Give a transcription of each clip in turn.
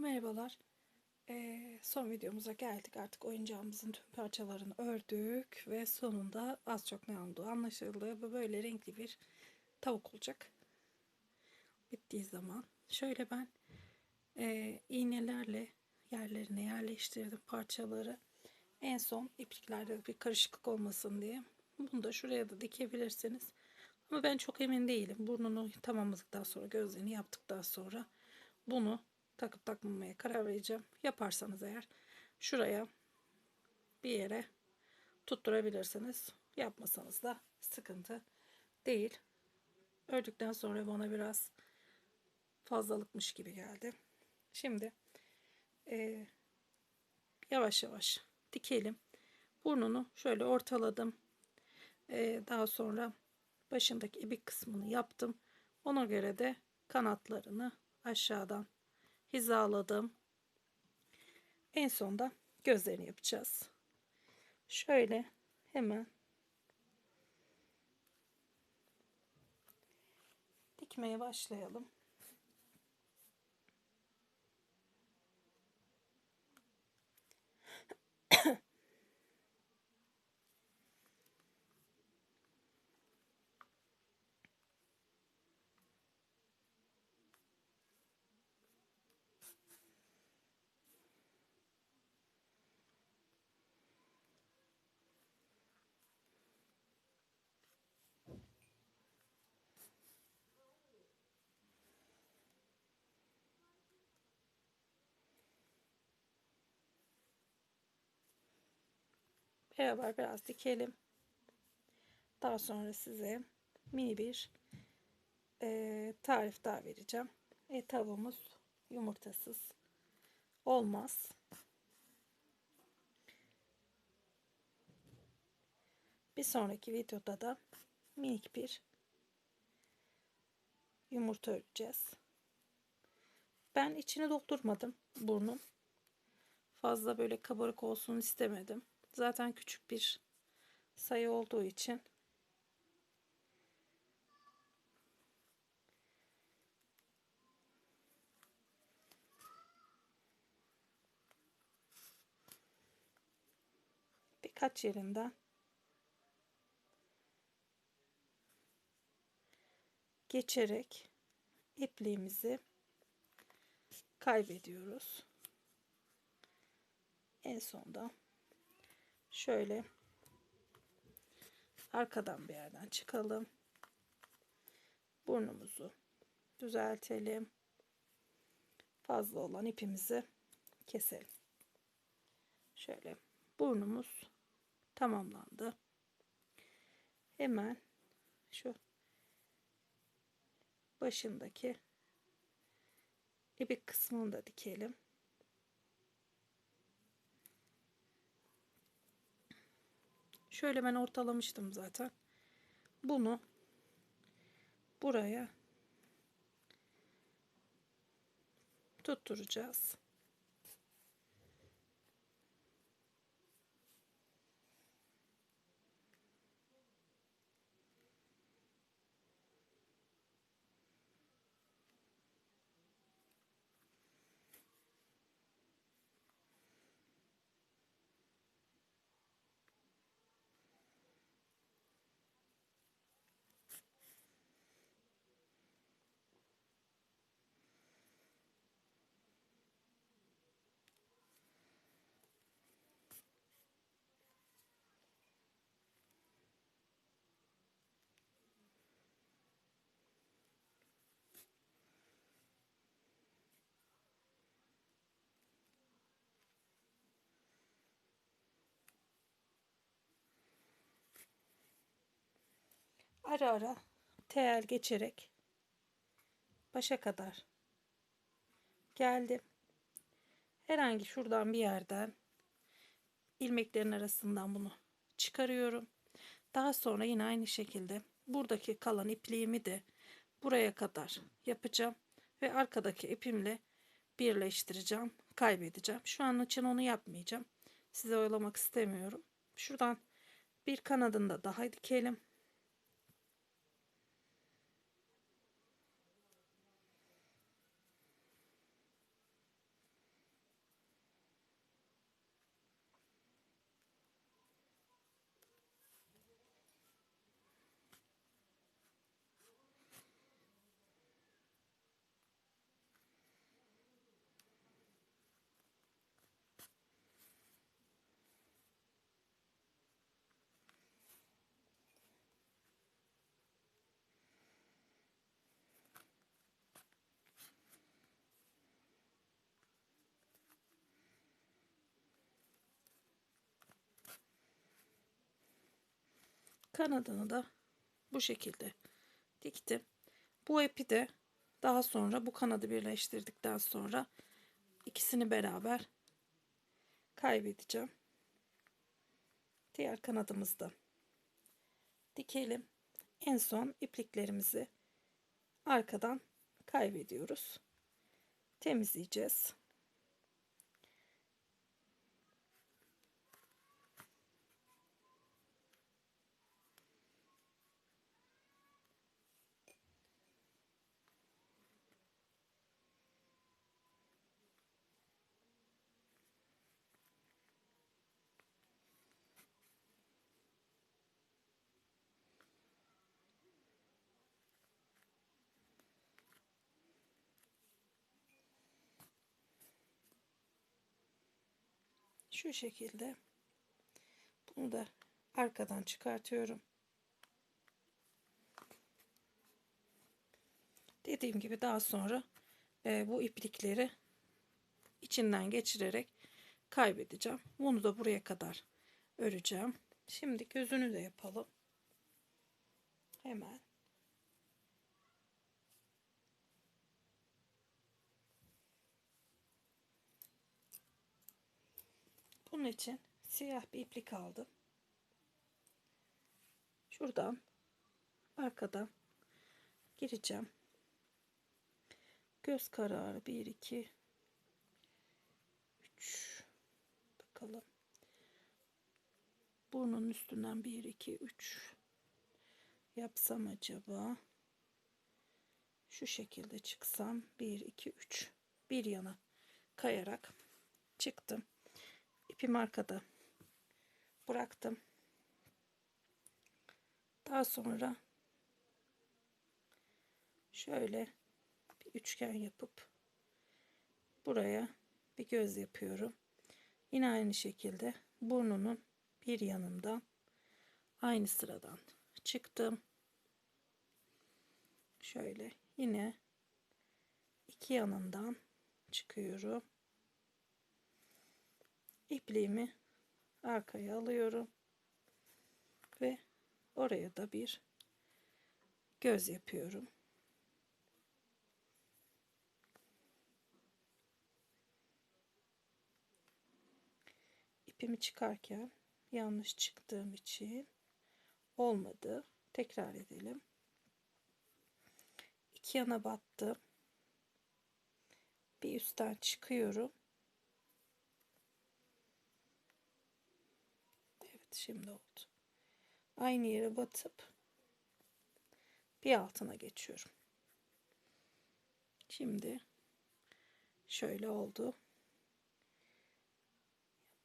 Merhabalar. Ee, son videomuza geldik. Artık oyuncağımızın tüm parçalarını ördük ve sonunda az çok ne olduğu anlaşıldı. Bu böyle renkli bir tavuk olacak. Bittiği zaman şöyle ben e, iğnelerle yerlerine yerleştirdim parçaları. En son ipliklerde bir karışıklık olmasın diye. Bunu da şuraya da dikebilirsiniz. Ama ben çok emin değilim. Burnunu tamamladıktan sonra gözlerini yaptıktan sonra bunu takıp takmamaya karar vereceğim. Yaparsanız eğer şuraya bir yere tutturabilirsiniz. Yapmasanız da sıkıntı değil. Ördükten sonra bana biraz fazlalıkmış gibi geldi. Şimdi e, yavaş yavaş dikelim. Burnunu şöyle ortaladım. E, daha sonra başındaki ibik kısmını yaptım. Ona göre de kanatlarını aşağıdan hizaladım. En sonda gözlerini yapacağız. Şöyle hemen dikmeye başlayalım. Beraber biraz dikelim. Daha sonra size mini bir e, tarif daha vereceğim. E, tavuğumuz yumurtasız olmaz. Bir sonraki videoda da minik bir yumurta öreceğiz. Ben içini doldurmadım burnun. Fazla böyle kabarık olsun istemedim. Zaten küçük bir sayı olduğu için birkaç yerinden geçerek ipliğimizi kaybediyoruz. En sonda şöyle arkadan bir yerden çıkalım. Burnumuzu düzeltelim. Fazla olan ipimizi keselim. Şöyle burnumuz tamamlandı. Hemen şu başındaki ipik kısmını da dikelim. Şöyle ben ortalamıştım zaten. Bunu buraya tutturacağız. Ara ara tel geçerek başa kadar geldim. Herhangi şuradan bir yerden ilmeklerin arasından bunu çıkarıyorum. Daha sonra yine aynı şekilde buradaki kalan ipliğimi de buraya kadar yapacağım ve arkadaki ipimle birleştireceğim, kaybedeceğim. Şu an için onu yapmayacağım. Size oyalamak istemiyorum. Şuradan bir kanadını da daha dikelim. Kanadını da bu şekilde diktim. Bu ipi de daha sonra bu kanadı birleştirdikten sonra ikisini beraber kaybedeceğim. Diğer kanadımızı da dikelim. En son ipliklerimizi arkadan kaybediyoruz. Temizleyeceğiz. Şu şekilde. Bunu da arkadan çıkartıyorum. Dediğim gibi daha sonra e, bu iplikleri içinden geçirerek kaybedeceğim. Bunu da buraya kadar öreceğim. Şimdi gözünü de yapalım. Hemen. Bunun için siyah bir iplik aldım. Şuradan arkadan gireceğim. Göz kararı 1 2 3 bakalım. Burnun üstünden 1 2 3 yapsam acaba şu şekilde çıksam 1 2 3 bir yana kayarak çıktım ipimi arkada bıraktım. Daha sonra şöyle bir üçgen yapıp buraya bir göz yapıyorum. Yine aynı şekilde burnunun bir yanından aynı sıradan çıktım. Şöyle yine iki yanından çıkıyorum ipliğimi arkaya alıyorum ve oraya da bir göz yapıyorum. İpimi çıkarken yanlış çıktığım için olmadı. Tekrar edelim. İki yana battım. Bir üstten çıkıyorum. Şimdi oldu. Aynı yere batıp bir altına geçiyorum. Şimdi şöyle oldu.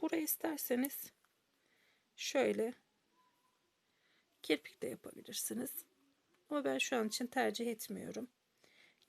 Burayı isterseniz şöyle kirpik de yapabilirsiniz. Ama ben şu an için tercih etmiyorum.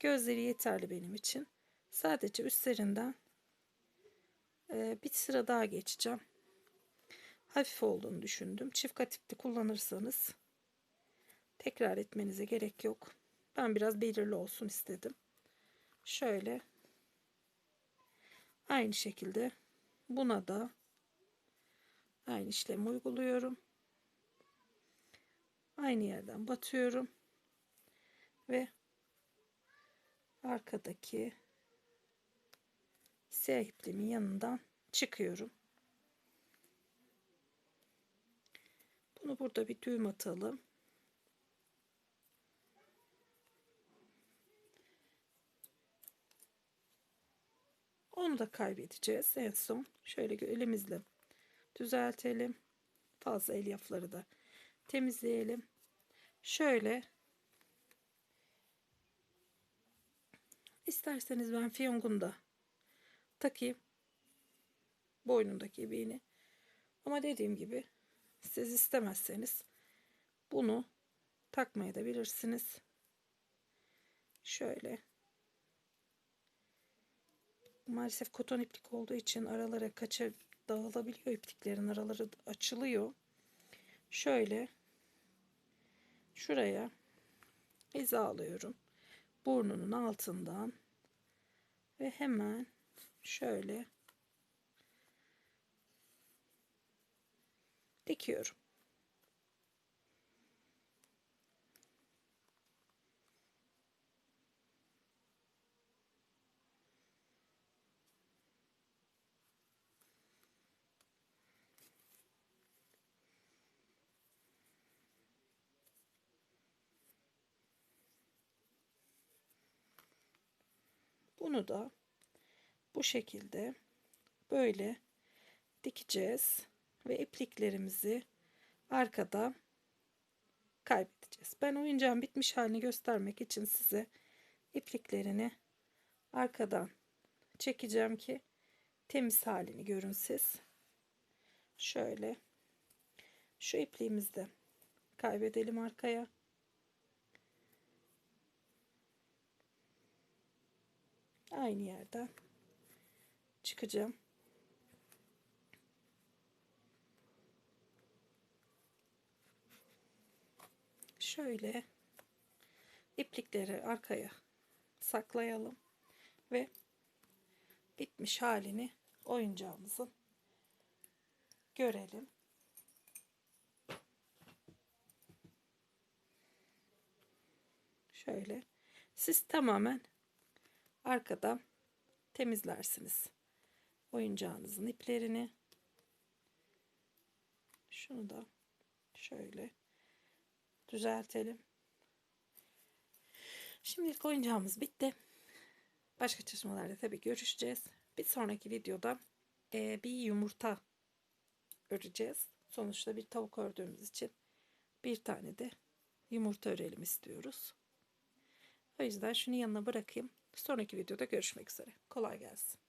Gözleri yeterli benim için. Sadece üstlerinden bir sıra daha geçeceğim hafif olduğunu düşündüm. Çift katipli kullanırsanız tekrar etmenize gerek yok. Ben biraz belirli olsun istedim. Şöyle aynı şekilde buna da aynı işlemi uyguluyorum. Aynı yerden batıyorum ve arkadaki siyah ipliğimin yanından çıkıyorum. Bunu burada bir düğüm atalım. Onu da kaybedeceğiz en son. Şöyle elimizle düzeltelim. Fazla elyafları da temizleyelim. Şöyle isterseniz ben fiyongunda takayım. Boynundaki ibiğini. Ama dediğim gibi siz istemezseniz bunu takmaya da bilirsiniz. Şöyle. Maalesef koton iplik olduğu için aralara kaçır dağılabiliyor ipliklerin araları açılıyor. Şöyle şuraya hizalıyorum. Burnunun altından ve hemen şöyle dikiyorum. Bunu da bu şekilde böyle dikeceğiz ve ipliklerimizi arkada kaybedeceğiz. Ben oyuncağın bitmiş halini göstermek için size ipliklerini arkadan çekeceğim ki temiz halini görün siz. Şöyle şu ipliğimizi de kaybedelim arkaya. Aynı yerden çıkacağım. Şöyle iplikleri arkaya saklayalım ve bitmiş halini oyuncağımızın görelim. Şöyle siz tamamen arkada temizlersiniz oyuncağınızın iplerini. Şunu da şöyle düzeltelim. Şimdilik oyuncağımız bitti. Başka çalışmalarda tabii görüşeceğiz. Bir sonraki videoda e, bir yumurta öreceğiz. Sonuçta bir tavuk ördüğümüz için bir tane de yumurta örelim istiyoruz. O yüzden şunu yanına bırakayım. Sonraki videoda görüşmek üzere. Kolay gelsin.